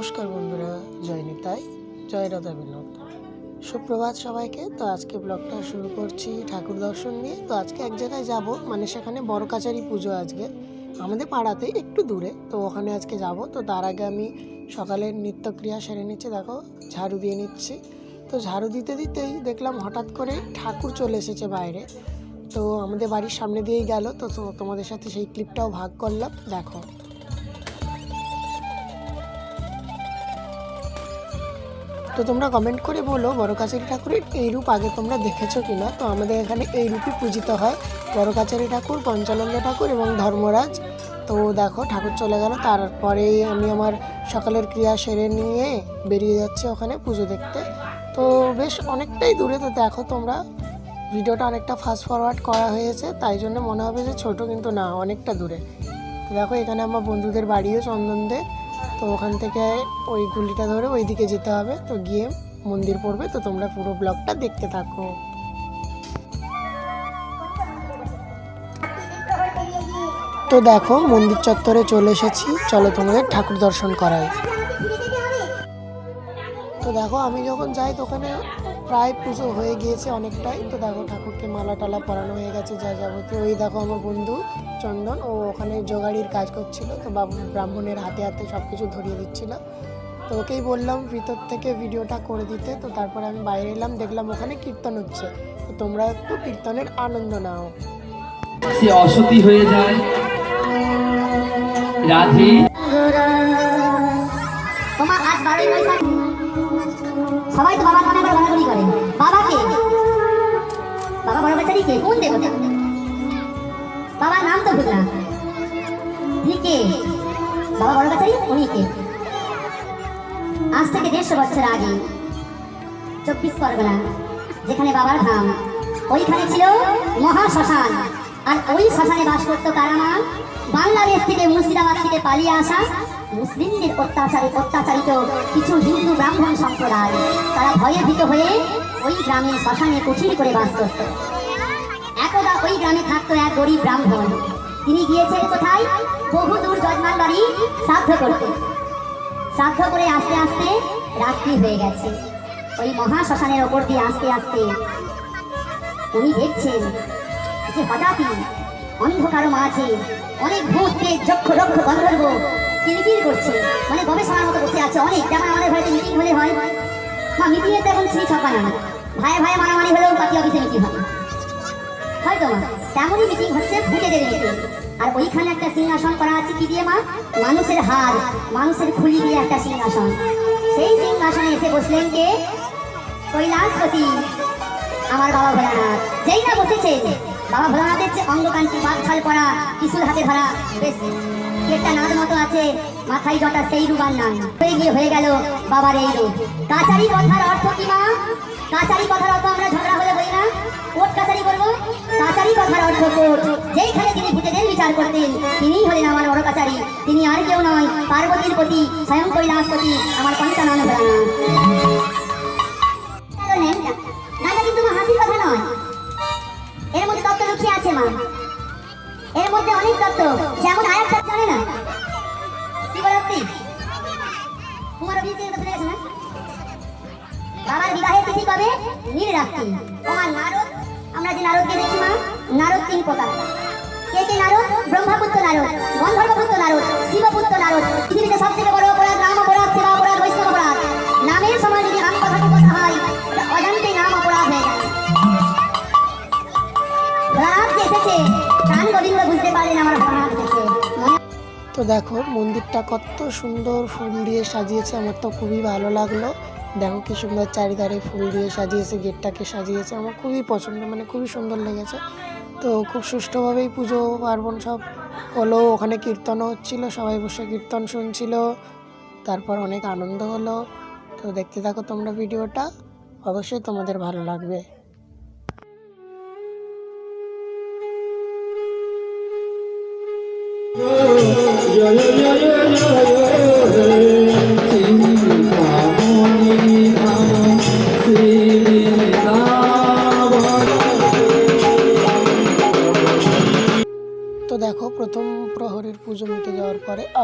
নমস্কার বন্ধুরা, জয় নিতাই, জয় রাধা বিনোদ। সুপ্রভাত সবাইকে, তো আজকে ব্লগটা শুরু করছি ঠাকুর দর্শন নিয়ে। তো আজকে এক জায়গায় যাব মানে সেখানে বড় কাছারি পুজো আজকে। আমাদের পাড়াতে একটু দূরে, তো ওখানে আজকে যাব। তো তার আগে আমি সকালের নিত্যক্রিয়া সেরে নিচ্ছি, দেখো, ঝাড়ু দিয়ে নিচ্ছি। তো ঝাড়ু দিতে দিতেই দেখলাম হঠাৎ করে ঠাকুর চলে এসেছে বাইরে। তো আমাদের বাড়ির সামনে দিয়েই গেল, তো- তোমাদের সাথে সেই ক্লিপটাও ভাগ করলাম, দেখো। তো তোমরা কমেন্ট করে বলো বড় কাছারি ঠাকুরের এই রূপ আগে তোমরা দেখেছ কিনা? তো আমাদের এখানে এই রূপই পূজিত হয়। বড় কাছারি ঠাকুর, পঞ্চানন্দ ঠাকুর এবং ধর্মরাজ। তো দেখো, ঠাকুর চলে গেল। তারপরে আমি আমার সকালের ক্রিয়া সেরে নিয়ে বেরিয়ে যাচ্ছি ওখানে পুজো দেখতে। তো বেশ অনেকটাই দূরে। তো দেখো তোমরা, ভিডিওটা অনেকটা ফাস্ট ফরওয়ার্ড করা হয়েছে। তাই জন্য মনে হবে যে ছোট, কিন্তু না, অনেকটা দূরে। তো দেখো, এখানে আমার বন্ধুদের বাড়িও চন্দনদের তো ওখান থেকে ওই গুলিটা ধরে ওই দিকে যেতে হবে। তো গিয়ে মন্দির পড়বে। তো তোমরা পুরো ব্লগটা দেখতে থাকো। তো দেখো, মন্দির চত্বরে চলে এসেছি। চলো তোমাদের ঠাকুর দর্শন করাই। তো দেখো, আমি যখন যাই, তো ওখানে প্রায় পুজো হয়ে গিয়েছে অনেকটাই। তো দেখো, ঠাকুরকে মালা টালা পরানো হয়ে গেছে, যা যাবতীয়। ওই দেখো আমার বন্ধু। চন্দন ও ওখানে জোগাড়ির কাজ করছিল তো বাবু ব্রাহ্মণের হাতে হাতে সব কিছু ধরিয়ে দিচ্ছিল। তো ওকেই বললাম ভিতর থেকে ভিডিওটা করে দিতে তো তারপরে আমি বাইরে এলাম দেখলাম ওখানে কীর্তন হচ্ছে। তো তোমরা একটু কীর্তনের আনন্দ নাও। সে অসতী হয়ে যায়। রাধে। সবাই তো বাবার মনে করে করে। বাবাকে? বাবা বড় কোন দেবতা? বাবার নাম তো ভুললাম। কে? বাবা বড় বেচারি উনি কে? আজ থেকে দেড়শো বছর আগে, চব্বিশ পরগনা, যেখানে বাবার ধাম, ওইখানে ছিল মহা শ্মশান আর ওই শ্মশানে বাস করতো কারামা বাংলাদেশ থেকে মুর্শিদাবাদ থেকে পালিয়ে আসা মুসলিমদের অত্যাচারে, অত্যাচারিত কিছু হিন্দু ব্রাহ্মণ সম্প্রদায়। তারা ভয়ে ভীত হয়ে ওই গ্রামে শ্মশানে কুঠির করে বাস করত। ওই গ্রামে থাকতো এক গরিব ব্রাহ্মণ। তিনি গিয়েছেন কোথায়? বহু দূর যজমান বাড়ি শ্রাদ্ধ করতে শ্রাদ্ধ করে আস্তে আস্তে রাত্রি হয়ে গেছে। ওই মহা শ্মশানের ওপর দিয়ে আস্তে আস্তে উনি দেখছেন যে হঠাৎই অন্ধকার মাঝে অনেক ভূত পেট যক্ষ, রক্ষ, গন্ধর্ব কিলকিল করছে। মানে গবেষণার মতো বসে আছে অনেক। যেমন আমাদের বাড়িতে মিটিং হলে হয়। মা মিটিং এর তেমন সেই ছক না ভাই ভাই মারামারি হলেও পার্টি অফিসে মিটিং হয়। হয়তো মা তেমনই মিটিং হচ্ছে ভূতেদের মিটিং আর ওইখানে একটা সিংহাসন করা আছে, কি দিয়ে মা? মানুষের হার মানুষের খুলি দিয়ে একটা সিংহাসন। সেই সিংহাসনে এসে বসলেন কে? কৈলাসপতি, আমার বাবা ভোলানাথ। যেই না বসেছে বাবা ভোলানাথের যে অঙ্গকান্তি বাদ ছাল পড়া ত্রিশুল হাতে ধরা, বেশ। একটা নাদ মতো আছে, মাথায় জটা সেই রূপার নাম হয়ে গিয়ে হয়ে গেল বাবার এই রূপ কাচারি কথার অর্থ কি মা? কাচারি কথার অর্থ আমরা ঝগড়া হলে বলি না। কোর্ট কাচারি করব? কাচারি কথার অর্থ কোর্ট। যেইখানে তিনি ভূতেদের বিচার করতেন, তিনিই হলেন আমার বড় কাচারি। তিনি আর কেউ নয়, পার্বতীর প্রতি, স্বয়ং কৈলাসপতি, আমার পঞ্চানন ভোলানাথ বাবার বিবাহের তিথি কবে? নীল রাত্রি তোমার নারদ? আমরা যে নারদকে দেখি, মা, নারদ তিন প্রকার। কে কে নারদ? ব্রহ্মপুত্র নারদ, গন্ধর্বপুত্র নারদ, শিবপুত্র নারদ, পৃথিবীতে সব থেকে বড় অপরাধ নাম অপরাধ, সেবা অপরাধ, বৈষ্ণব অপরাধ। নামের সময় যদি আমি কথাটি কথা হয় অজান্তে নাম অপরাধ হয়ে যায়। এসেছে। প্রাণ গোবিন্দ বুঝতে পারলেন আমার ভোলানাথ এসেছে। তো দেখো, মন্দিরটা কত সুন্দর ফুল দিয়ে সাজিয়েছে, আমার তো খুবই ভালো লাগল। দেখো কি সুন্দর চারিধারে ফুল দিয়ে সাজিয়েছে, গেটটাকে সাজিয়েছে। আমার খুবই পছন্দ মানে খুবই সুন্দর লেগেছে। তো খুব সুষ্ঠুভাবেই পুজো, পার্বণ সব হলো, ওখানে কীর্তনও হচ্ছিল, সবাই বসে কীর্তন শুনছিল, তারপর অনেক আনন্দ হলো। তো দেখতে থাকো তোমরা ভিডিওটা, অবশ্যই তোমাদের ভালো লাগবে।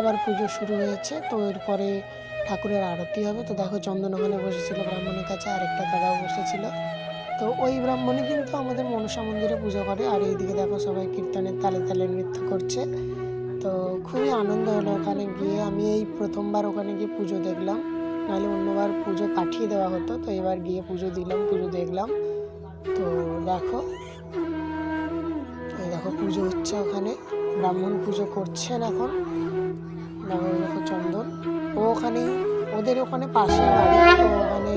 আবার পুজো শুরু হয়েছে, তো এরপরে ঠাকুরের আরতি হবে। তো দেখো চন্দন ওখানে বসেছিল, ব্রাহ্মণের কাছে আরেকটা দাদাও বসেছিল। তো ওই ব্রাহ্মণই কিন্তু আমাদের মনসা মন্দিরে পুজো করে। আর এইদিকে দেখো সবাই কীর্তনের তালে তালে নৃত্য করছে। তো খুবই আনন্দ হলো ওখানে গিয়ে। আমি এই প্রথমবার ওখানে গিয়ে পুজো দেখলাম। নাহলে অন্যবার পুজো পাঠিয়ে দেওয়া হতো। তো এবার গিয়ে পুজো দিলাম, পুজো দেখলাম। তো দেখো, এই দেখো পুজো হচ্ছে ওখানে। ব্রাহ্মণ পুজো করছেন এখন। এই চন্দন। ও ওখানে ওদের ওখানে পাশে বাড়ি তো ওখানে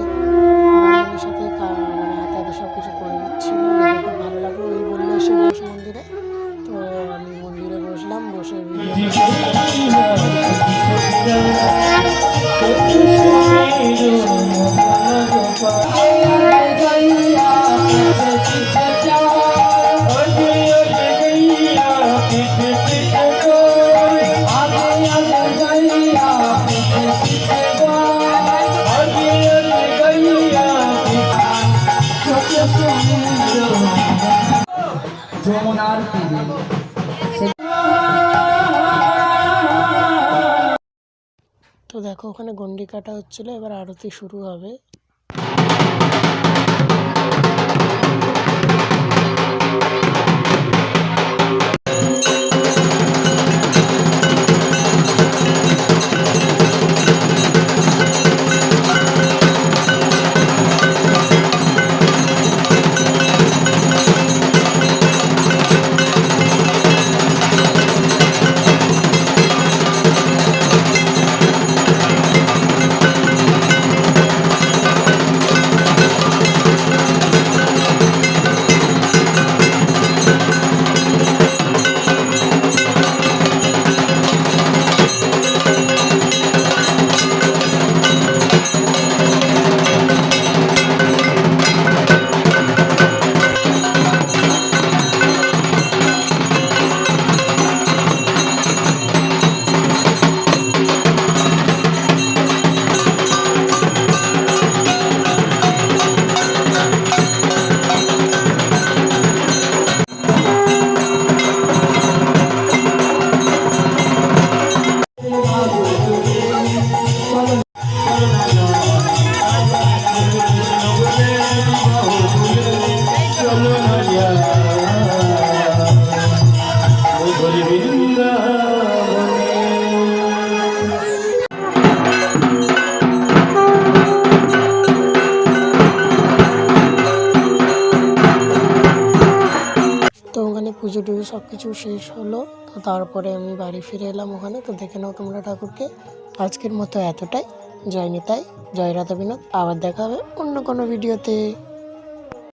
তো দেখো ওখানে গন্ডি কাটা হচ্ছিল এবার আরতি শুরু হবে। পুজো টুজো সব কিছু শেষ হলো, তো তারপরে আমি বাড়ি ফিরে এলাম ওখানে। তো দেখে নাও তোমরা ঠাকুরকে। আজকের মতো এতটাই। জয় নিতাই, জয় রাধা বিনোদ আবার দেখা হবে অন্য কোনো ভিডিওতে